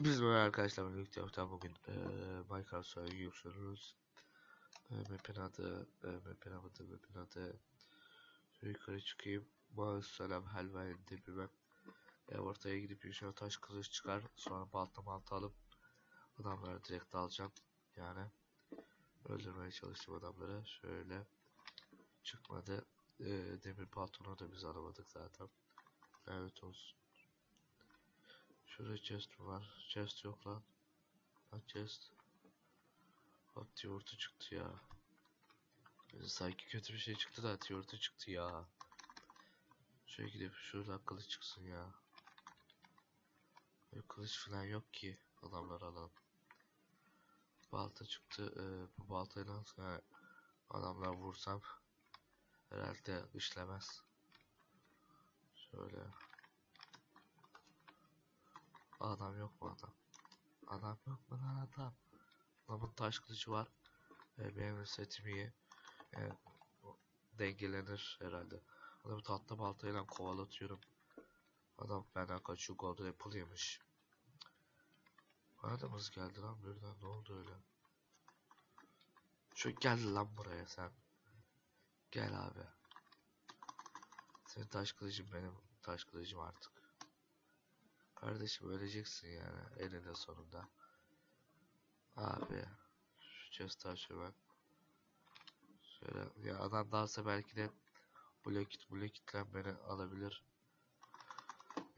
Biz böyle arkadaşlar birlikte yapacağım bugün eee Minecraft server yapıyoruz. Eee map'in adı, eee map'in adı, map'in adı. Yukarı çıkayım. Mağaz selam helva elde bir map. Eee ortaya gidip inşallah taş kılıç çıkar. Sonra balta malta alıp adamları direkt alacağım. Yani öldürmeye çalıştım adamları. Şöyle çıkmadı. Eee demir paltonu da biz alamadık zaten. Evet olsun. Şurada chest var? Chest yok lan. Lan chest. Bak tiyortu çıktı ya. Sanki kötü bir şey çıktı da tiyortu çıktı ya. Şöyle gidip şuradan kılıç çıksın ya. Böyle kılıç falan yok ki. Adamlar alalım. Balta çıktı. Ee, bu baltayla ha, adamlar vursam herhalde işlemez. Şöyle. Adam yok mu adam? Adam yok mu lan adam? Adamın taş kılıcı var. E, benim setim iyi. E, dengelenir herhalde. Adamı tatlı baltayla kovalatıyorum. Adam benden kaçıyor. Golden Apple yemiş. Bana da mız geldi lan birden ne oldu öyle? Şu gel lan buraya sen. Gel abi. Senin taş kılıcın benim taş kılıcım artık. Kardeşim öleceksin yani eninde sonunda. Abi şu chest taşı bak. Şöyle ya adam dalsa belki de blokit blokitlen beni alabilir.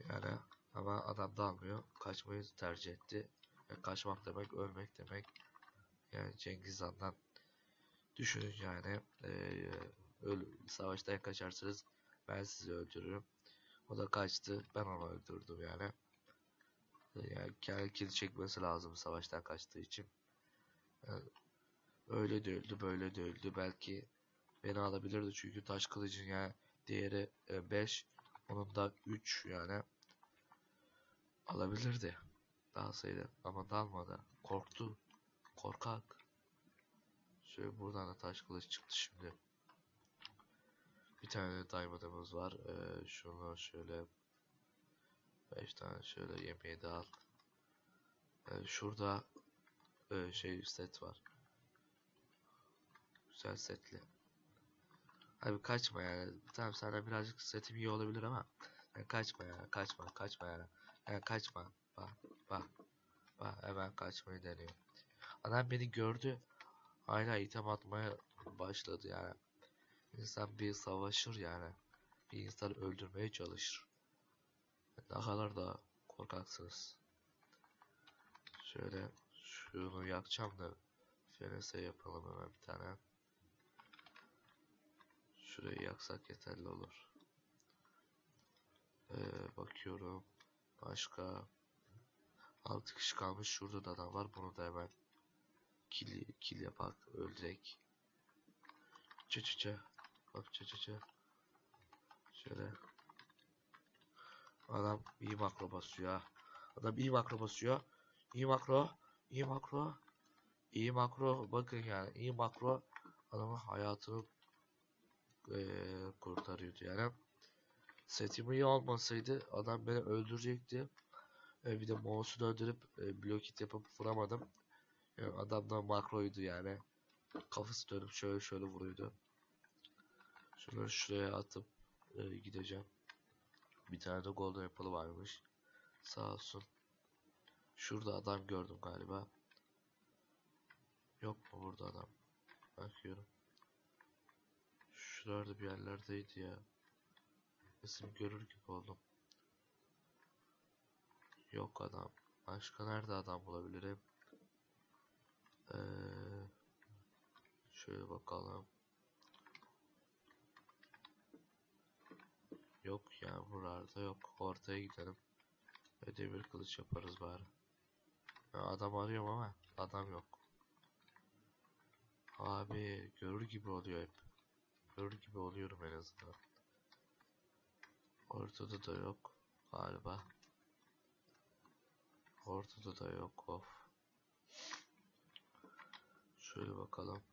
Yani ama adam dalmıyor. Kaçmayı tercih etti. Ya kaçmak demek ölmek demek. Yani Cengiz Han'dan düşünün yani. Ee, öl savaştan kaçarsınız ben sizi öldürürüm. O da kaçtı. Ben onu öldürdüm yani. Yani kill çekmesi lazım savaştan kaçtığı için. Yani öyle de öldü, böyle de öldü. Belki beni alabilirdi çünkü taş kılıcın yani değeri 5, onun da 3 yani alabilirdi. Dalsaydı ama dalmadı. Korktu. Korkak. Şöyle buradan da taş kılıç çıktı şimdi. Bir tane diamond'ımız var. Ee, şunu şöyle 5 tane şöyle yemeği de al. Ee, şurada e, şey set var. Güzel setli. Abi kaçma yani. Tamam sana birazcık setim iyi olabilir ama yani kaçma ya, kaçma, kaçma yani. Yani kaçma. Bak, bak. Bak hemen kaçmayı deniyor. Adam beni gördü. Hala item atmaya başladı yani. İnsan bir savaşır yani. Bir insan öldürmeye çalışır. Ne kadar da korkaksınız. Şöyle şunu yakacağım da FNS yapalım hemen bir tane. Şurayı yaksak yeterli olur. Ee, bakıyorum. Başka 6 kişi kalmış. Şurada da adam var. Bunu da hemen kill, kill yapak. Öldürek. Çı çı çı. Bak çı çı çı. Şöyle. Adam iyi makro basıyor. Adam iyi makro basıyor. İyi makro. iyi makro. iyi makro. Bakın yani iyi makro adamın hayatını eee kurtarıyordu yani. Setim iyi olmasaydı adam beni öldürecekti. E, bir de mouse'u döndürüp e, blokit yapıp vuramadım. Yani adam da makroydu yani. Kafası dönüp şöyle şöyle vuruyordu. Şunu şuraya atıp e, gideceğim. Bir tane de golden apple'ı varmış. Sağ olsun. Şurada adam gördüm galiba. Yok mu burada adam? Bakıyorum. Şuralarda bir yerlerdeydi ya. İsim görür gibi oldum. Yok adam. Başka nerede adam bulabilirim? Ee, şöyle bakalım. Yok ya buralarda yok. Ortaya gidelim. Ve demir kılıç yaparız bari. Ben adam arıyorum ama adam yok. Abi görür gibi oluyor hep. Görür gibi oluyorum en azından. Ortada da yok galiba. Ortada da yok of. Şöyle bakalım.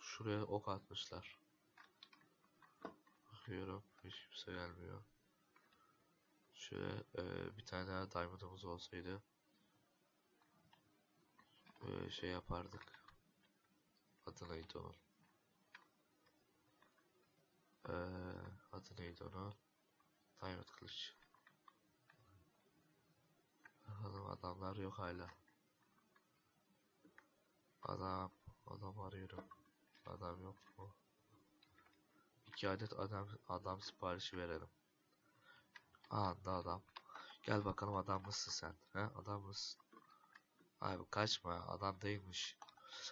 Şuraya ok atmışlar. Bakıyorum hiç kimse gelmiyor. Şöyle e, bir tane daha diamond'ımız olsaydı e, şey yapardık. Adı neydi onun? E, adı neydi onun? Diamond kılıç. Bakalım adamlar yok hala. Adam, adam arıyorum. Adam yok mu? İki adet adam adam siparişi verelim. Anda adam. Gel bakalım adam mısın sen? He? Adam mısın? Abi kaçma. Adam değilmiş.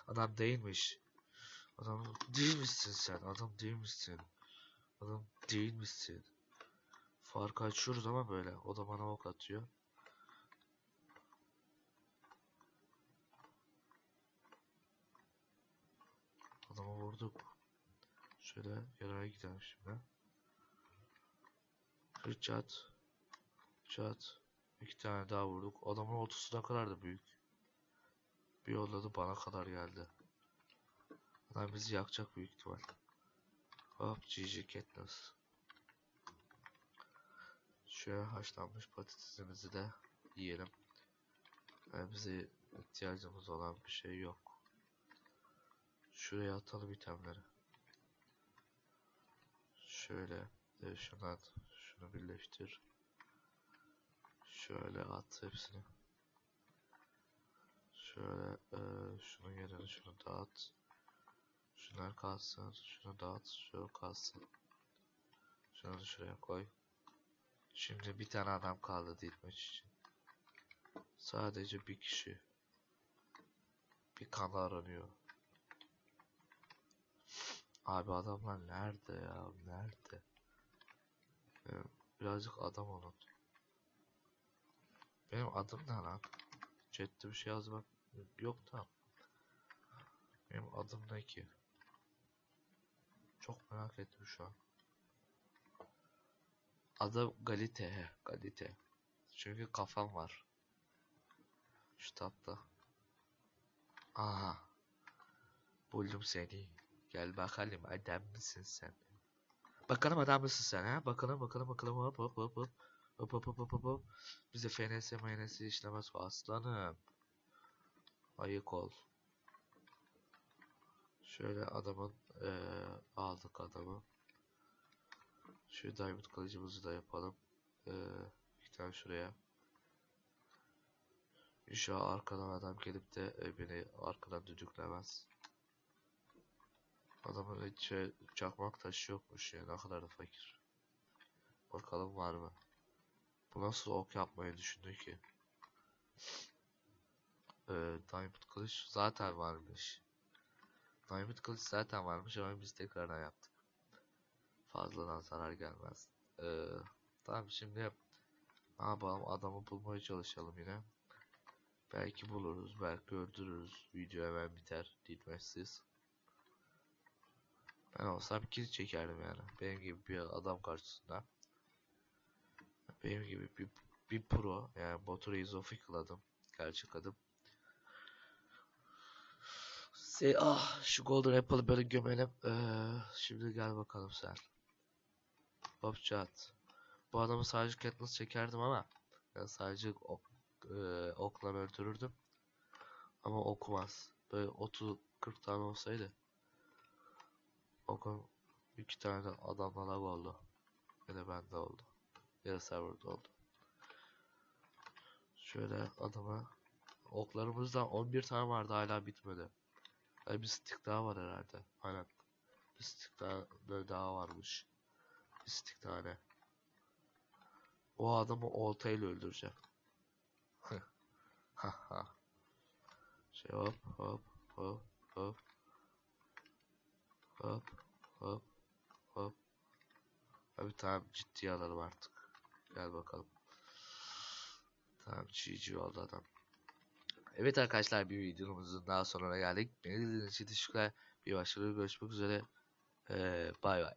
Adam değilmiş. Adam değil misin sen? Adam değil misin? Adam değil misin? Farkı açıyoruz ama böyle. O da bana ok atıyor. Adamı vurduk. Şöyle yaraya gidelim şimdi. Bir çat. Çat. İki tane daha vurduk. Adamın ortası ne kadar da büyük. Bir yolladı bana kadar geldi. Adam bizi yakacak büyük ihtimal. Hop GG Katniss. Şöyle haşlanmış patatesimizi de yiyelim. Yani bize ihtiyacımız olan bir şey yok. Şuraya atalım itemleri. Şöyle de şunu at. Şunu birleştir. Şöyle at hepsini. Şöyle e, şunun yerine şunu dağıt. Şunlar kalsın. Şunu dağıt. Şöyle kalsın. Şunu şuraya koy. Şimdi bir tane adam kaldı dilmek için. Sadece bir kişi. Bir kan aranıyor. Abi adamlar nerede ya? Nerede? Ee, birazcık adam olun. Benim adım ne lan? Chat'te bir şey yazmak yok da. Benim adım ne ki? Çok merak ettim şu an. Adı Galite. he, Galite. Çünkü kafam var. Şu tapta. Aha. Buldum seni. Gel bakalım adam mısın sen? Bakalım adam mısın sen ha? Bakalım bakalım bakalım hop hop hop hop. Hop hop hop hop hop. Bize FNS MNS işlemez aslanım. Ayık ol. Şöyle adamın eee aldık adamı. Şu diamond kılıcımızı da yapalım. Eee bir tane şuraya. İnşallah arkadan adam gelip de e, beni arkadan düdüklemez. Adamın hiç şey, çakmak taşı yokmuş ya ne kadar da fakir. Bakalım var mı? Bu nasıl ok yapmayı düşündü ki? Ee, Diamond kılıç zaten varmış. Diamond kılıç zaten varmış ama biz tekrardan yaptık. Fazladan zarar gelmez. Ee, tamam şimdi ne yapalım adamı bulmaya çalışalım yine. Belki buluruz, belki öldürürüz. Video hemen biter, ditmezsiz. Ben olsam kill çekerdim yani. Benim gibi bir adam karşısında. Benim gibi bir, bir pro yani Batur'u izofikalladım. Gerçek adım. Şey, ah şu Golden Apple'ı böyle gömelim. Ee, şimdi gel bakalım sen. Hop chat. Bu adamı sadece Katniss çekerdim ama yani sadece ok, e, okla öldürürdüm. Ama okumaz. Böyle 30 40 tane olsaydı okun iki tane adamla lag oldu. Da bende oldu. Da serverda oldu. Şöyle adama oklarımızdan 11 tane vardı hala bitmedi. Yani bir stick daha var herhalde. Aynen. Bir stick daha daha varmış. Bir stick tane. O adamı oltayla öldüreceğim. Haha. şey hop hop hop hop hop hop hop. Abi tamam ciddiye alalım artık. Gel bakalım. Tamam GG oldu adam. Evet arkadaşlar bir videomuzun daha sonuna geldik. Beni dinlediğiniz için teşekkürler. Bir başka görüşmek üzere. Ee, bay bay.